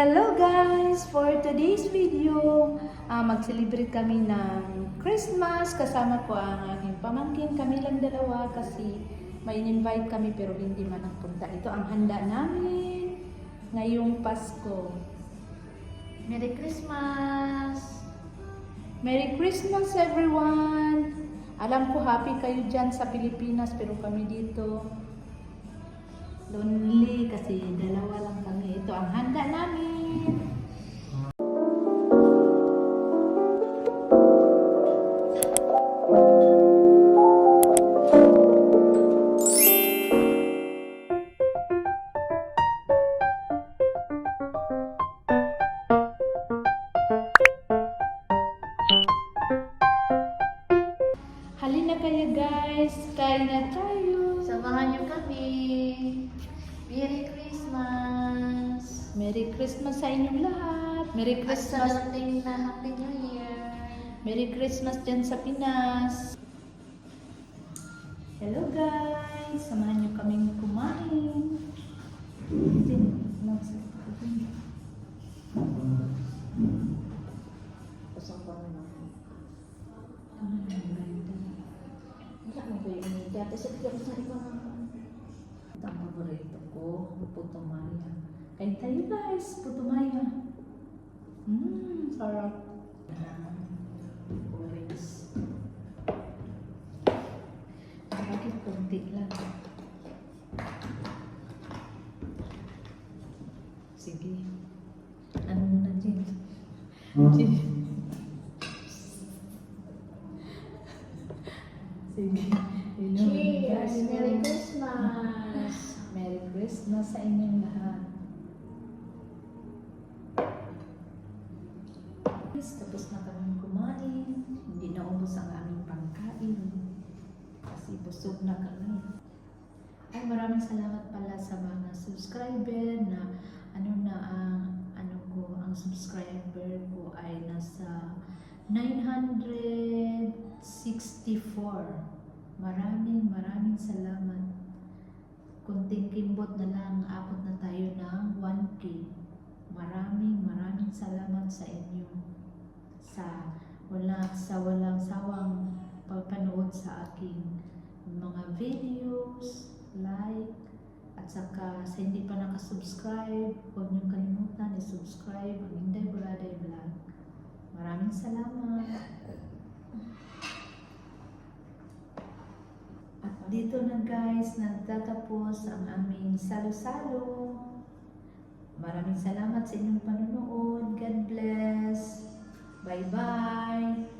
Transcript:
Hello guys! For today's video, ah, mag-celebrate kami ng Christmas. Kasama ko ang aking pamangkin. Kami lang dalawa kasi may invite kami pero hindi man nagpunta. Ito ang handa namin ngayong Pasko. Merry Christmas! Merry Christmas everyone! Alam ko happy kayo dyan sa Pilipinas pero kami dito lonely kasi dalawa lang kami. Ito ang handa namin. Halina kayo guys, kain na tayo. Merry Christmas sa inyong lahat. Merry At sa Christmas. darating na Happy New Year. Merry Christmas dyan sa Pinas. Hello guys, samahan niyo kaming kumain. Kusang pa naman. Wala mo ba yung media? Kasi bigyan ko sa iba ng... Ito ang paborito ko, puto maya. Kain tayo guys, puto maya. Mmm, sarap. Orange. Bakit konti lang? Sige. Ano na din? Sige. Sige. Inom, guys. Cheers! Merry Christmas! Merry Christmas sa inyong lahat. Tapos na kami kumain. Hindi na ubos ang aming pangkain. Kasi busog na kami. Ay, maraming salamat pala sa mga subscriber na ano na ang ano ko, ang subscriber ko ay nasa 964. Maraming maraming salamat. Kunting kimbot na lang, abot na tayo ng 1K. Maraming maraming salamat sa inyo. Sa wala sa walang sawang pagpanood sa aking mga videos, like, at saka sa hindi pa nakasubscribe, huwag niyong kalimutan i-subscribe ang Inday Buraday Vlog. Maraming salamat. At dito na guys, nagtatapos ang aming salo-salo. Maraming salamat sa inyong panonood. God bless. Bye-bye.